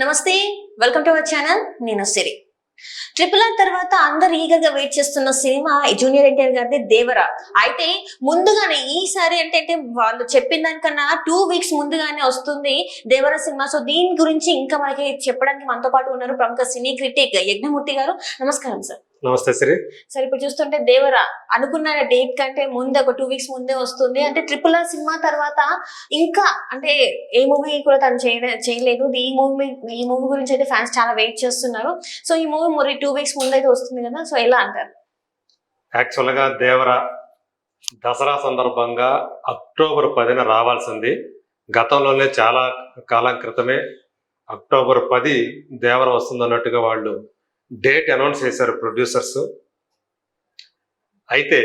నమస్తే welcome to our channel నేను సిరి. Triple R తర్వాత అందరు ఈగర్గా వెయిట్ చేస్తున్న సినిమా జూనియర్ ఎన్టీఆర్ గారిది దేవరా. అయితే ముందుగానే ఈసారి అంటే అంటే వాళ్ళు చెప్పిన దానికన్నా టూ వీక్స్ ముందుగానే వస్తుంది దేవరా సినిమా. సో దీని గురించి ఇంకా మనకి చెప్పడానికి మనతో పాటు ఉన్నారు ప్రముఖ సినీ క్రిటిక్ యజ్ఞమూర్తి గారు. నమస్కారం సార్ నమస్తే శ్రీ సార్ ఇప్పుడు చూస్తుంటే దేవరా అనుకున్న డేట్ కంటే ముందే ఒక టూ వీక్స్ ముందే వస్తుంది. అంటే ట్రిపుల్ ఆర్ సినిమా తర్వాత ఇంకా అంటే ఏ మూవీ కూడా తను చేయలే- చేయలేదు. ఈ మూవీ ఈ మూవీ గురించి అయితే ఫ్యాన్స్ చాలా వెయిట్ చేస్తున్నారు. సో ఈ మూవీ మరి టూ వీక్స్ ముందు అయితే వస్తుంది కదా? సో ఎలా అంటారు? యాక్చువల్గా దేవర దసరా సందర్భంగా అక్టోబర్ పదిన రావాల్సింది. గతంలోనే చాలా కాలం క్రితమే అక్టోబర్ పది దేవర వస్తుందన్నట్టుగా వాళ్ళు డేట్ అనౌన్స్ చేశారు ప్రొడ్యూసర్స్. అయితే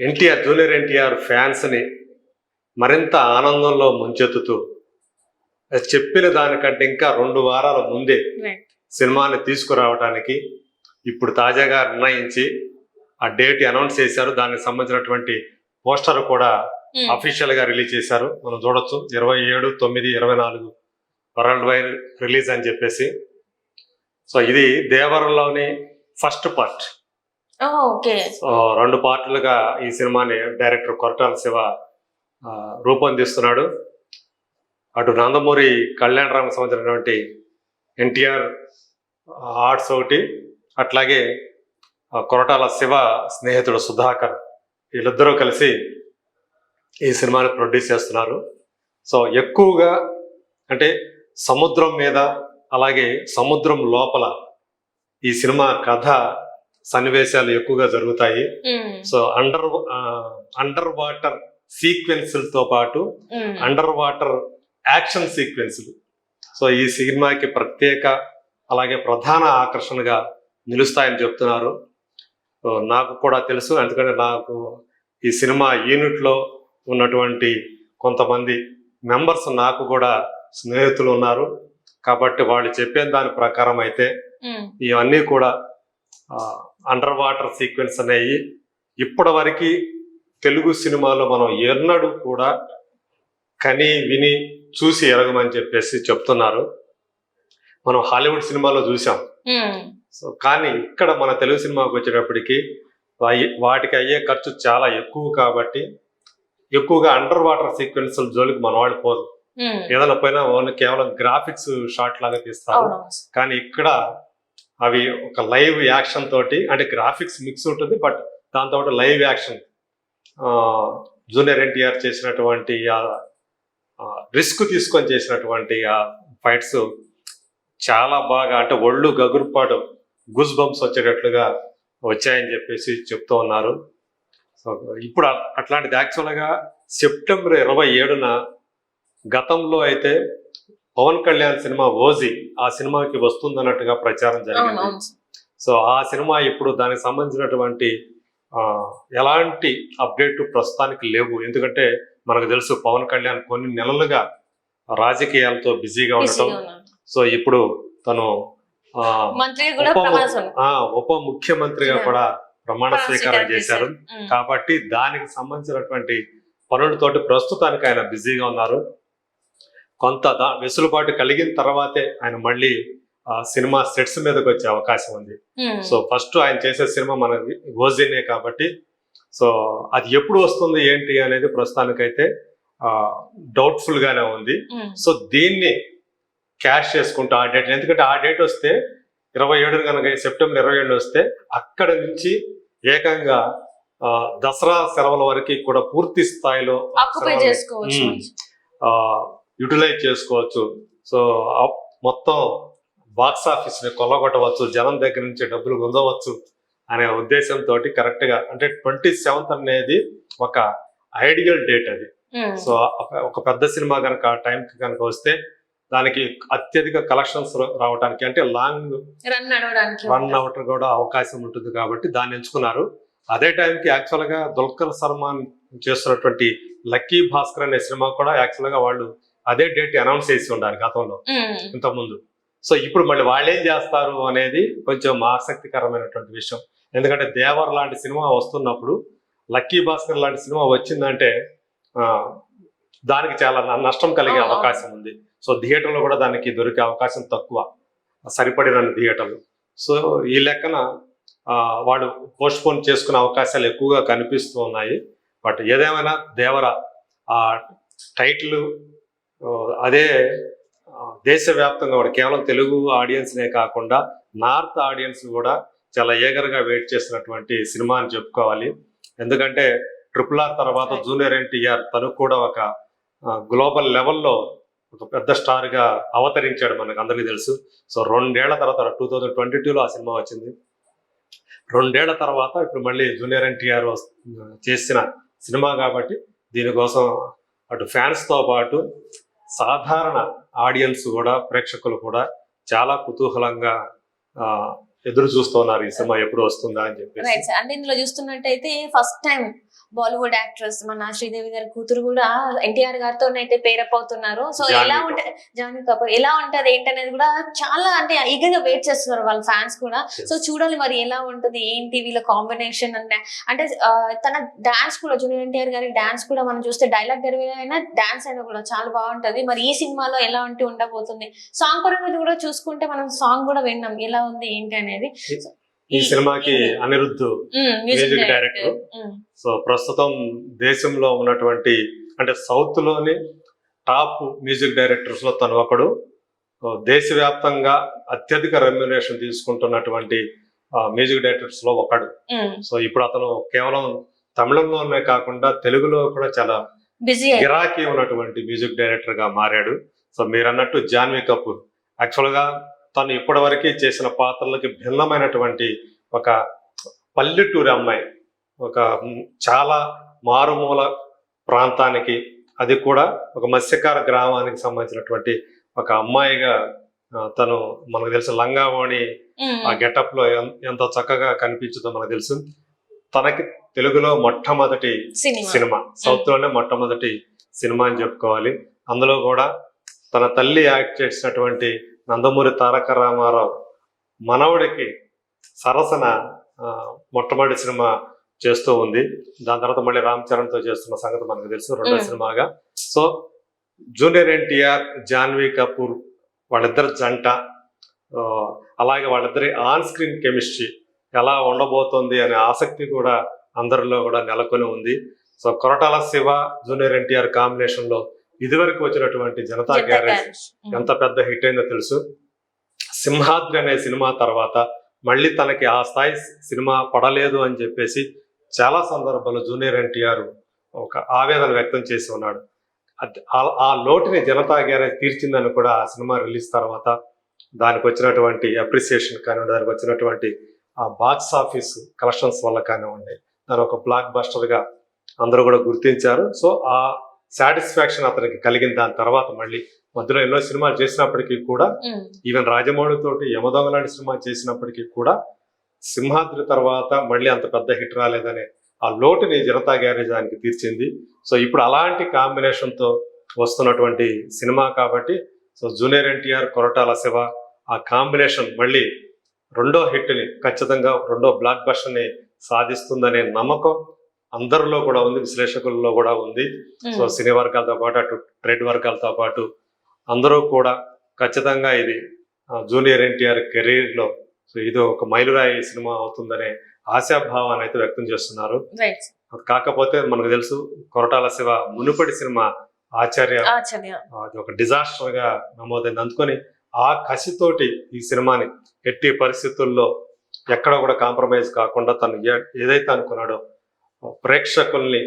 ఎన్టీఆర్ జూనియర్ ఎన్టీఆర్ ఫ్యాన్స్ని మరింత ఆనందంలో ముంచెత్తుతూ చెప్పిన దానికంటే ఇంకా రెండు వారాల ముందే సినిమాని తీసుకురావడానికి ఇప్పుడు తాజాగా నిర్ణయించి ఆ డేట్ అనౌన్స్ చేశారు. దానికి సంబంధించినటువంటి పోస్టర్ కూడా అఫీషియల్గా రిలీజ్ చేశారు. మనం చూడొచ్చు. ఇరవై ఏడు తొమ్మిది ఇరవై నాలుగు వరల్డ్ వైడ్ రిలీజ్ అని చెప్పేసి సో ఇది దేవరంలోని ఫస్ట్ పార్ట్. ఓకే. సో రెండు పార్టులుగా ఈ సినిమాని డైరెక్టర్ కొరటాల శివ రూపొందిస్తున్నాడు. అటు నందమూరి కళ్యాణరామ సంబంధించినటువంటి ఎన్టీఆర్ ఆర్ట్స్ ఒకటి అట్లాగే కొరటాల శివ స్నేహితుడు సుధాకర్ వీళ్ళిద్దరూ కలిసి ఈ సినిమాని ప్రొడ్యూస్ చేస్తున్నారు. సో ఎక్కువగా అంటే సముద్రం మీద అలాగే సముద్రం లోపల ఈ సినిమా కథ సన్నివేశాలు ఎక్కువగా జరుగుతాయి. సో అండర్ అండర్ వాటర్ సీక్వెన్స్లతో పాటు అండర్ వాటర్ యాక్షన్ సీక్వెన్స్లు. సో ఈ సినిమాకి ప్రత్యేక అలాగే ప్రధాన ఆకర్షణగా నిలుస్తాయని చెప్తున్నారు. సో నాకు కూడా తెలుసు ఎందుకంటే నాకు ఈ సినిమా యూనిట్లో ఉన్నటువంటి కొంతమంది మెంబర్స్ నాకు కూడా స్నేహితులు ఉన్నారు. కాబట్టి వాళ్ళు చెప్పిన దాని ప్రకారం అయితే ఇవన్నీ కూడా అండర్ వాటర్ సీక్వెన్స్ అనేవి ఇప్పటి వరకు తెలుగు సినిమాలో మనం ఎన్నడూ కూడా కని విని చూసి ఎరగమని చెప్పేసి చెప్తున్నారు. మనం హాలీవుడ్ సినిమాలో చూసాం. సో కానీ ఇక్కడ మన తెలుగు సినిమాకి వచ్చేటప్పటికి వాటికి అయ్యే ఖర్చు చాలా ఎక్కువ కాబట్టి ఎక్కువగా అండర్ వాటర్ సీక్వెన్స్ జోలికి మన వాళ్ళు పోరు. ఏదైనా పోయినా ఓన్లీ కేవలం గ్రాఫిక్స్ షాట్ లాగా తీస్తారు. కానీ ఇక్కడ అవి ఒక లైవ్ యాక్షన్ తోటి అంటే గ్రాఫిక్స్ మిక్స్ ఉంటుంది బట్ దాంతో లైవ్ యాక్షన్. జూనియర్ ఎన్టీఆర్ చేసినటువంటి రిస్క్ తీసుకొని చేసినటువంటి ఆ ఫైట్స్ చాలా బాగా అంటే ఒళ్ళు గగురుపాటు గుజ్ బంప్స్ వచ్చేటట్లుగా వచ్చాయని చెప్పేసి చెప్తూ ఉన్నారు. సో ఇప్పుడు అట్లాంటిది యాక్చువల్గా సెప్టెంబర్ ఇరవై ఏడున గతంలో అయితే పవన్ కళ్యాణ్ సినిమా ఓజీ ఆ సినిమాకి వస్తుందన్నట్టుగా ప్రచారం అవును జరిగింది. సో ఆ సినిమా ఇప్పుడు దానికి సంబంధించినటువంటి ఎలాంటి అప్డేట్ ప్రస్తుతానికి లేవు. ఎందుకంటే మనకు తెలుసు పవన్ కళ్యాణ్ కొన్ని నెలలుగా రాజకీయాలతో బిజీగా ఉండటం. సో ఇప్పుడు తను ఉప ముఖ్యమంత్రిగా. కూడా ప్రమాణ స్వీకారం చేశారు. కాబట్టి దానికి సంబంధించినటువంటి పనులతోటి ప్రస్తుతానికి ఆయన బిజీగా ఉన్నారు. కొంత దా వెసులుబాటు కలిగిన తర్వాతే ఆయన మళ్ళీ ఆ, సినిమా సెట్స్ మీదకి వచ్చే అవకాశం ఉంది. సో ఫస్ట్ ఆయన చేసే సినిమా మన ఓజినే కాబట్టి సో అది ఎప్పుడు వస్తుంది ఏంటి అనేది ప్రస్తుతానికైతే డౌట్ఫుల్ గానే ఉంది. సో దీన్ని క్యాష్ చేసుకుంటూ ఆ డేట్ ఎందుకంటే ఆ డేట్ వస్తే ఇరవై ఏడు కనుక సెప్టెంబర్ ఇరవై ఏడు వస్తే అక్కడ నుంచి ఏకంగా దసరా సెలవుల వరకు కూడా పూర్తి స్థాయిలో యూటిలైజ్ చేసుకోవచ్చు. సో మొత్తం బాక్స్ ఆఫీస్ని కొల్లగొట్టవచ్చు. జనం దగ్గర నుంచి డబ్బులు పొందవచ్చు అనే ఉద్దేశంతో కరెక్ట్గా అంటే ట్వంటీ సెవెంత్ అనేది ఒక ఐడియల్ డేట్ అది. ఉమ్. సో ఒక- పెద్ద సినిమా కనుక టైంకి కనుక వస్తే దానికి అత్యధిక కలెక్షన్స్ రావడానికి అంటే లాంగ్ రన్ రన్ అవటం కూడా అవకాశం ఉంటుంది కాబట్టి దాన్ని ఎంచుకున్నారు. అదే టైంకి యాక్చువల్గా దుల్కర్ సల్మాన్ చేస్తున్నటువంటి లక్కీ భాస్కర్ అనే సినిమా కూడా యాక్చువల్గా వాళ్ళు అదే డేట్ అనౌన్స్ చేసి ఉండాలి గతంలో. ఇంతకుముందు. సో ఇప్పుడు మళ్ళీ వాళ్ళు ఏం చేస్తారు అనేది కొంచెం ఆసక్తికరమైనటువంటి విషయం. ఎందుకంటే దేవర్ లాంటి సినిమా వస్తున్నప్పుడు లక్కీ భాస్కర్ లాంటి సినిమా వచ్చిందంటే దానికి చాలా నష్టం కలిగే. అవకాశం ఉంది. సో థియేటర్లో కూడా దానికి దొరికే అవకాశం తక్కువ. సరిపడిన థియేటర్లు. సో ఈ లెక్కన వాడు పోస్ట్ పోన్ చేసుకునే అవకాశాలు ఎక్కువగా కనిపిస్తూ ఉన్నాయి. బట్ ఏదేమైనా దేవర ఆ టైటిల్ అదే దేశవ్యాప్తంగా కూడా కేవలం తెలుగు ఆడియన్స్నే కాకుండా నార్త్ ఆడియన్స్ కూడా చాలా ఏగర్గా వెయిట్ చేసినటువంటి సినిమా అని చెప్పుకోవాలి. ఎందుకంటే ట్రిపుల్ ఆర్ తర్వాత జూనియర్ ఎన్టీఆర్ తను కూడా ఒక గ్లోబల్ లెవెల్లో ఒక పెద్ద స్టార్గా అవతరించాడు మనకు అందరికీ తెలుసు. సో రెండేళ్ళ తర్వాత టూ థౌజండ్ ట్వంటీ టూలో ఆ సినిమా వచ్చింది. రెండేళ్ళ తర్వాత ఇప్పుడు మళ్ళీ జూనియర్ ఎన్టీఆర్ చేసిన సినిమా కాబట్టి దీనికోసం అటు ఫ్యాన్స్తో పాటు సాధారణ ఆడియన్స్ కూడా ప్రేక్షకులు కూడా చాలా కుతూహలంగా ఆ, ఎదురు చూస్తున్నారు ఈ సినిమా ఎప్పుడు వస్తుందా అని చెప్పి అంటే ఇందులో చూస్తున్నట్టయితే ఫస్ట్ టైం బాలీవుడ్ యాక్ట్రెస్ మన శ్రీదేవి గారి కూతురు కూడా ఎన్టీఆర్ గారితో అయితే పేరప్ అవుతున్నారు. సో ఎలా. ఉంటది జాన్వీ కపూర్ ఎలా ఉంటది ఏంటనేది కూడా చాలా అంటే ఈగర్గా వెయిట్ చేస్తున్నారు వాళ్ళ ఫ్యాన్స్ కూడా. సో చూడాలి మరి ఎలా ఉంటది ఏంటి వీళ్ళ కాంబినేషన్ అంటే అంటే తన డాన్స్ కూడా జూనియర్ ఎన్టీఆర్ గారి డాన్స్ కూడా మనం చూస్తే డైలాగ్ డెలివరీ అయినా డాన్స్ అయినా కూడా చాలా బాగుంటది. మరి ఈ సినిమాలో ఎలా ఉంటే ఉండబోతుంది? సాంగ్ పరంగా కూడా చూసుకుంటే మనం సాంగ్ కూడా విన్నాం. ఎలా ఉంది ఏంటి అనేది? ఈ సినిమాకి అనిరుద్ధ్ మ్యూజిక్ డైరెక్టర్. సో ప్రస్తుతం దేశంలో ఉన్నటువంటి అంటే సౌత్లోని టాప్ మ్యూజిక్ డైరెక్టర్స్లో తను ఒకడు. దేశవ్యాప్తంగా అత్యధిక రెమ్యునేషన్ తీసుకుంటున్నటువంటి మ్యూజిక్ డైరెక్టర్స్లో ఒకడు సో ఇప్పుడు అతను కేవలం తమిళంలోనే కాకుండా తెలుగులో కూడా చాలా బిజీ గిరాకీ ఉన్నటువంటి మ్యూజిక్ డైరెక్టర్గా మారాడు. సో మీరు అన్నట్టు జాన్వీ కపూర్. యాక్చువల్గా తను ఇప్పటివరకు చేసిన పాత్రలకి భిన్నమైనటువంటి ఒక పల్లెటూరి అమ్మాయి. ఒక చాలా మారుమూల ప్రాంతానికి అది కూడా ఒక మత్స్యకార గ్రామానికి సంబంధించినటువంటి ఒక అమ్మాయిగా తను మనకు తెలుసు లంగావోణి ఆ గెటప్లో ఎంత చక్కగా కనిపించుదో మనకు తెలుసు తనకి తెలుగులో మొట్టమొదటి సినిమా. సినిమా. సౌత్లోనే మొట్టమొదటి సినిమా అని చెప్పుకోవాలి. అందులో కూడా తన తల్లి యాక్ట్ చేసినటువంటి నందమూరి తారక రామారావు మనవడికి సరసన మొట్టమొదటి సినిమా చేస్తూ ఉంది. దాని తర్వాత మళ్ళీ రామ్ చరణ్తో చేస్తున్న సంగతి మనకు తెలుసు రెండో. సినిమాగా. So junior NTR Janhvi Kapoor వాళ్ళిద్దరు జంట అలాగే వాళ్ళిద్దరి ఆన్ స్క్రీన్ కెమిస్ట్రీ ఎలా ఉండబోతోంది అనే ఆసక్తి కూడా అందరిలో కూడా నెలకొని ఉంది. So Koratala Siva junior NTR కాంబినేషన్లో ఇదివరకు వచ్చినటువంటి జనతా గ్యారేజ్. ఎంత పెద్ద హిట్ అయిందో తెలుసు. సింహాద్రి అనే సినిమా తర్వాత మళ్ళీ తనకి ఆ స్థాయి సినిమా పడలేదు అని చెప్పేసి చాలా సందర్భాల్లో జూనియర్ ఎన్టీఆర్ ఒక ఆవేదన వ్యక్తం చేసి ఉన్నాడు. ఆ- లోటుని జనతా గ్యారేజ్ తీర్చిందని కూడా ఆ సినిమా రిలీజ్ తర్వాత దానికి వచ్చినటువంటి అప్రిసియేషన్ కానివ్వండి దానికి వచ్చినటువంటి ఆ బాక్స్ ఆఫీస్ కలెక్షన్స్ వల్ల కానివ్వండి దాని ఒక బ్లాక్ బస్టర్గా అందరూ కూడా గుర్తించారు. సో ఆ సాటిస్ఫాక్షన్ అతనికి కలిగిన దాని తర్వాత మళ్ళీ మధ్యలో ఎన్నో సినిమాలు చేసినప్పటికీ కూడా ఈవెన్ రాజమౌళి తోటి యమదొంగ లాంటి సినిమా చేసినప్పటికీ కూడా సింహాద్రి తర్వాత మళ్ళీ అంత పెద్ద హిట్ రాలేదనే ఆ లోటుని జనతా గ్యారేజ్ దానికి తీర్చింది. సో ఇప్పుడు అలాంటి కాంబినేషన్తో వస్తున్నటువంటి సినిమా కాబట్టి so junior NTR Koratala Siva ఆ కాంబినేషన్ మళ్ళీ రెండో హిట్ని ఖచ్చితంగా రెండో బ్లాక్ బస్టర్ని సాధిస్తుందనే నమ్మకం అందరిలో కూడా ఉంది విశ్లేషకుల్లో కూడా ఉంది. సో సినీ వర్గాలతో పాటు అటు ట్రేడ్ వర్గాలతో పాటు అందరూ కూడా ఖచ్చితంగా ఇది జూనియర్ ఎన్టీఆర్ కెరీర్లో సో ఇది ఒక మైలురాయి సినిమా అవుతుందనే ఆశాభావాన్ని అయితే వ్యక్తం చేస్తున్నారు. కాకపోతే మనకు తెలుసు కొరటాల శివ మునుపటి సినిమా ఆచార్య అది ఒక డిజాస్టర్గా నమోదైంది. అందుకొని ఆ కసితోటి ఈ సినిమాని ఎట్టి పరిస్థితుల్లో ఎక్కడ కూడా కాంప్రమైజ్ కాకుండా తను ఏదైతే అనుకున్నాడో ప్రేక్షకుల్ని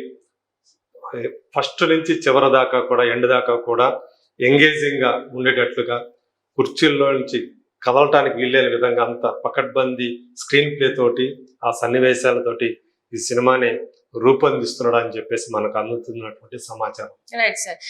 ఫస్ట్ నుంచి చివరి దాకా కూడా ఎండ్ దాకా కూడా ఎంగేజింగ్గా ఉండేటట్లుగా కుర్చీల్లో నుంచి కదలటానికి వీల్లేని విధంగా అంత పకడ్బందీ స్క్రీన్ ప్లే తోటి ఆ సన్నివేశాలతోటి ఈ సినిమాని రూపొందిస్తున్నాడు అని చెప్పేసి మనకు అందుతున్నటువంటి సమాచారం.